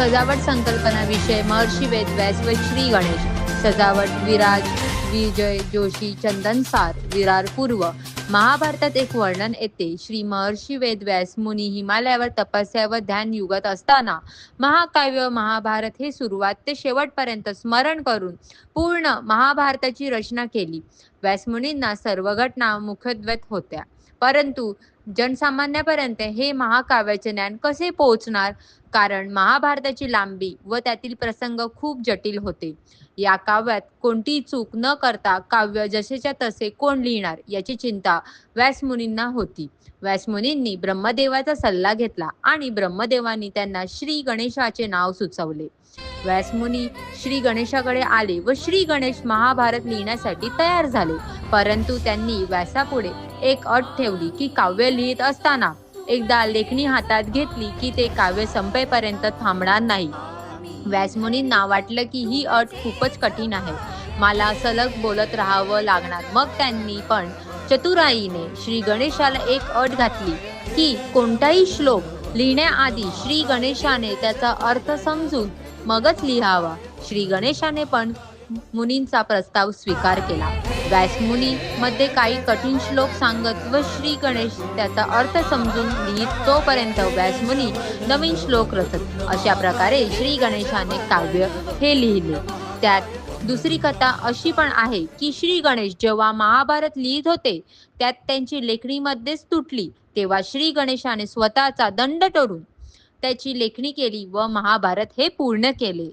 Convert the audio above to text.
सजावट संकल्पना विषय महर्षी वेदव्यास व श्री गणेश. सजावट विराज विजय जोशी चंदनसार विरार पूर्व. महाभारतात एक वर्णन येते. श्री महर्षी वेदव्यास मुनी हिमालयावर तपस्या व ध्यान युगत असताना महाकाव्य महाभारत हे सुरुवात ते शेवटपर्यंत स्मरण करून पूर्ण महाभारताची रचना केली. व्यासमुनींना सर्व घटना मुखद्वत होत्या. परंतु जनसामान्यापर्यंत हे महाकाव्याचे ज्ञान कसे पोहोचणार? कारण महाभारताची लांबी व त्यातील प्रसंग खूप जटिल होते. या काव्यात कोणतीही चूक न करता काव्य जसेच्या तसे कोण लिहिणार याची चिंता व्यासमुनींना होती. व्यासमुनींनी ब्रह्मदेवाचा सल्ला घेतला आणि ब्रह्मदेवानी त्यांना श्री गणेशाचे नाव सुचवले. व्यासमुनी श्री गणेशाकडे आले व श्री गणेश महाभारत लिहिण्यासाठी तयार झाले. परंतु त्यांनी व्यासापुढे एक अट ठेवली की काव्य लिहित असताना एकदा लेखणी हातात घेतली की ते काव्य संपेपर्यंत थांबणार नाही. व्यासमुनींना वाटलं की ही अट खूपच कठीण आहे. मला सलग बोलत राहावं लागणार. मग त्यांनी पण चतुराईने श्री गणेशाला एक अट घातली की कोणताही श्लोक लिहिण्याआधी श्री गणेशाने त्याचा अर्थ समजून मगच लिहावा. श्री गणेशाने पण मुनींचा प्रस्ताव स्वीकार केला. व्यासमुनी मध्ये काही कठीण श्लोक सांगत व श्री गणेश त्याचा अर्थ समजून लिहित तोपर्यंत व्यासमुनी नवीन श्लोक रचत. अशा प्रकारे श्री गणेशाने काव्य हे लिहिले. त्यात दुसरी कथा अशी पण आहे की श्री गणेश जेव्हा महाभारत लिहित होते त्यात त्यांची लेखणीमध्येच तुटली. तेव्हा श्री गणेशाने स्वतःचा दंड टोरून त्याची लेखणी केली व महाभारत हे पूर्ण केले.